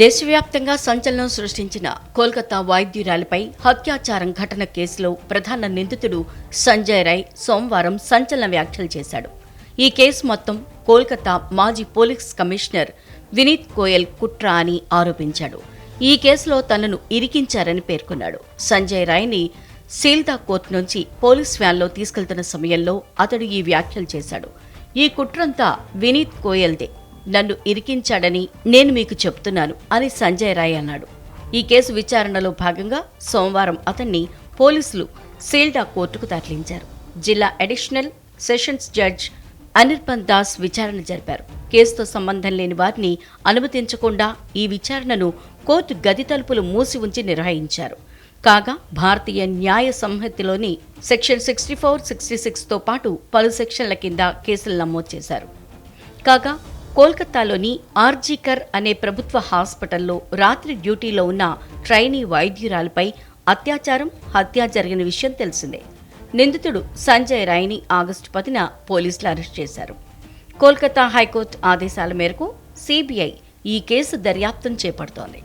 దేశవ్యాప్తంగా సంచలనం సృష్టించిన కోల్కతా వాయిద్యురాలిపై హత్యాచారం ఘటన కేసులో ప్రధాన నిందితుడు సంజయ్ రాయ్ సోమవారం సంచలన వ్యాఖ్యలు చేశాడు. ఈ కేసు మొత్తం కోల్కతా మాజీ పోలీస్ కమిషనర్ వినీత్ గోయల్ కుట్ర అని ఆరోపించాడు. ఈ కేసులో తనను ఇరికించారని పేర్కొన్నాడు. సంజయ్ రాయ్ని సీల్దా కోర్టు నుంచి పోలీస్ వ్యాన్లో తీసుకెళ్తున్న సమయంలో అతడు ఈ వ్యాఖ్యలు చేశాడు. ఈ కుట్రంతా వినీత్ గోయల్దే. నన్ను ఇరికించాడని నేను మీకు చెప్తున్నాను అని సంజయ్ రాయ్ అన్నాడు. ఈ కేసు విచారణలో భాగంగా సోమవారం అతన్ని పోలీసులు సీల్డా కోర్టుకు తరలించారు. జిల్లా additional sessions judge Anirban Das విచారణ జరిపారు. కేసుతో సంబంధం లేని వారిని అనుమతించకుండా ఈ విచారణను కోర్టు గది తలుపులు మూసి ఉంచి నిర్వహించారు. కాగా భారతీయ న్యాయ సంహితలోని సెక్షన్ సిక్స్టీ ఫోర్ సిక్స్టీ సిక్స్తో పాటు పలు సెక్షన్ల కింద కేసులు నమోదు చేశారు. కాగా కోల్కతాలోని ఆర్జీకర్ అనే ప్రభుత్వ హాస్పిటల్లో రాత్రి డ్యూటీలో ఉన్న ట్రైనీ వైద్యురాలపై అత్యాచారం హత్య జరిగిన విషయం తెలిసిందే. నిందితుడు సంజయ్ రాయ్ని ఆగస్టు పదిన పోలీసులు అరెస్ట్ చేశారు. కోల్కతా హైకోర్టు ఆదేశాల మేరకు సిబిఐ ఈ కేసు దర్యాప్తును చేపడుతోంది.